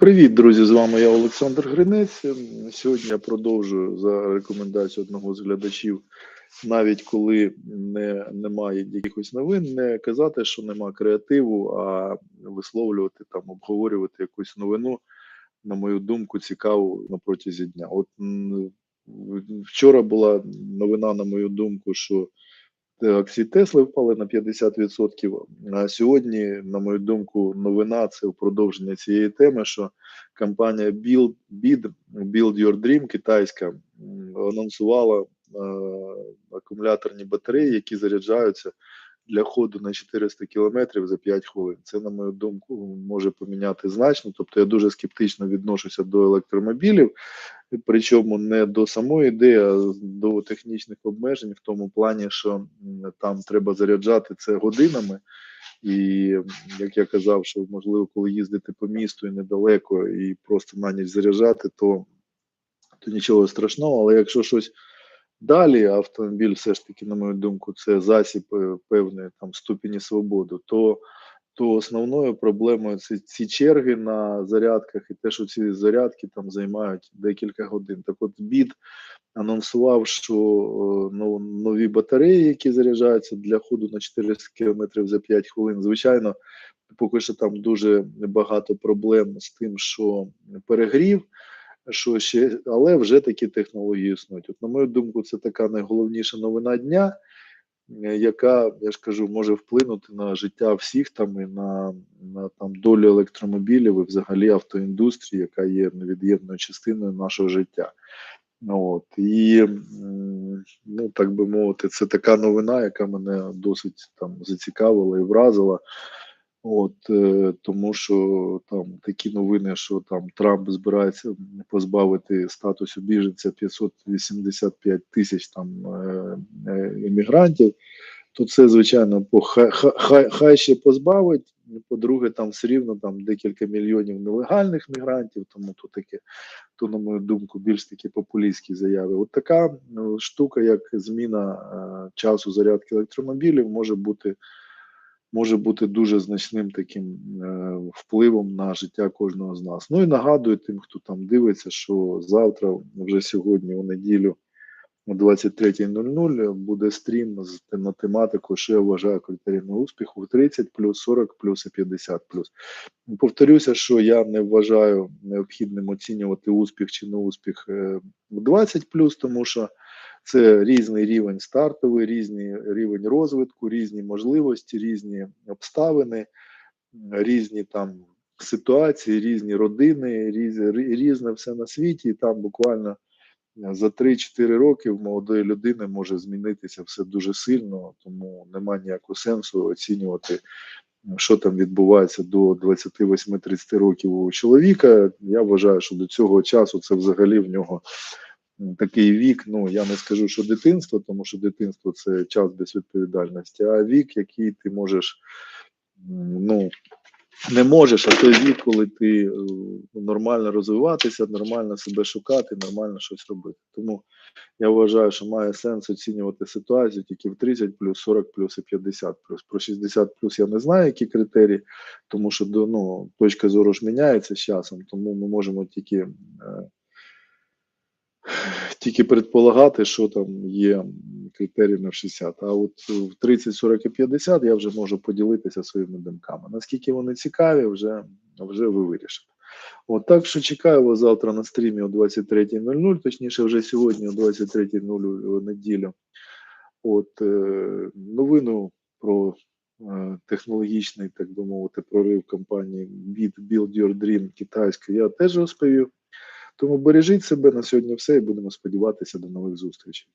Привіт, друзі! З вами я Олександр Гринець. Сьогодні я продовжую за рекомендацією одного з глядачів, навіть коли не, немає якихось новин, не казати, що нема креативу, а висловлювати там, обговорювати якусь новину, на мою думку, цікаву на протязі дня. От вчора була новина, на мою думку, що акції Тесли впали на 50%. А сьогодні, на мою думку, новина це продовження цієї теми, що компанія Build, Bid, Build Your Dream китайська анонсувала е, акумуляторні батареї, які заряджаються для ходу на 400 кілометрів за 5 хвилин. Це, на мою думку, може поміняти значно. Тобто я дуже скептично відношуся до електромобілів, причому не до самої ідеї, а до технічних обмежень, в тому плані, що там треба заряджати це годинами. І як я казав, що можливо, коли їздити по місту і недалеко, і просто на ніч заряджати, то, то нічого страшного. Але якщо щось далі, автомобіль все ж таки, на мою думку, це засіб е, певної там ступені свободи, то то основною проблемою це ці черги на зарядках і те, що ці зарядки там займають декілька годин. Так от бід анонсував, що е, ну, нові батареї, які заряджаються для ходу на 400 км за 5 хвилин. Звичайно, поки що там дуже багато проблем з тим, що перегрів. Що ще, але вже такі технології існують. От, на мою думку, це така найголовніша новина дня, яка, я ж кажу, може вплинути на життя всіх там і на, на там долю електромобілів і взагалі автоіндустрії, яка є невід'ємною частиною нашого життя. От і ну так би мовити, це така новина, яка мене досить там зацікавила і вразила. От е, тому, що там такі новини, що там Трамп збирається позбавити статусу біженця 585 тисяч там е, е, іммігрантів, то це звичайно по хай, хай, хай ще позбавить. По-друге, там все рівно там декілька мільйонів нелегальних мігрантів, тому то таке, то, на мою думку, більш такі популістські заяви. От така штука, як зміна е, часу зарядки електромобілів, може бути може бути дуже значним таким е, впливом на життя кожного з нас. Ну і нагадую тим, хто там дивиться, що завтра, вже сьогодні, у неділю, о 23.00 буде стрім з на тематику, що я вважаю критеріями успіху в 30 плюс, 40 плюс і 50 плюс. Повторюся, що я не вважаю необхідним оцінювати успіх чи не успіх е, в 20 плюс, тому що це різний рівень стартовий, різний рівень розвитку, різні можливості, різні обставини, різні там ситуації, різні родини, різ, різне все на світі. І там буквально за 3-4 роки в молодої людини може змінитися все дуже сильно, тому немає ніякого сенсу оцінювати. Що там відбувається до 28-30 років у чоловіка? Я вважаю, що до цього часу це взагалі в нього такий вік. Ну я не скажу, що дитинство, тому що дитинство це час без відповідальності, а вік, який ти можеш, ну не можеш, а той вік, коли ти е, нормально розвиватися, нормально себе шукати, нормально щось робити. Тому я вважаю, що має сенс оцінювати ситуацію тільки в 30 плюс, 40 плюс і 50 плюс. Про 60 плюс я не знаю, які критерії, тому що ну, точка зору ж міняється з часом, тому ми можемо тільки. Е, тільки предполагати, що там є критеріями в 60. А от в 30, 40 і 50 я вже можу поділитися своїми думками. Наскільки вони цікаві, вже вже ви вирішите. От так що чекаю вас завтра на стрімі о 23.00, точніше, вже сьогодні о 23.00 неділю. От е, новину про е, технологічний, так би мовити, прорив компанії Build Your Dream китайської я теж розповів. Тому бережіть себе на сьогодні все і будемо сподіватися до нових зустрічей.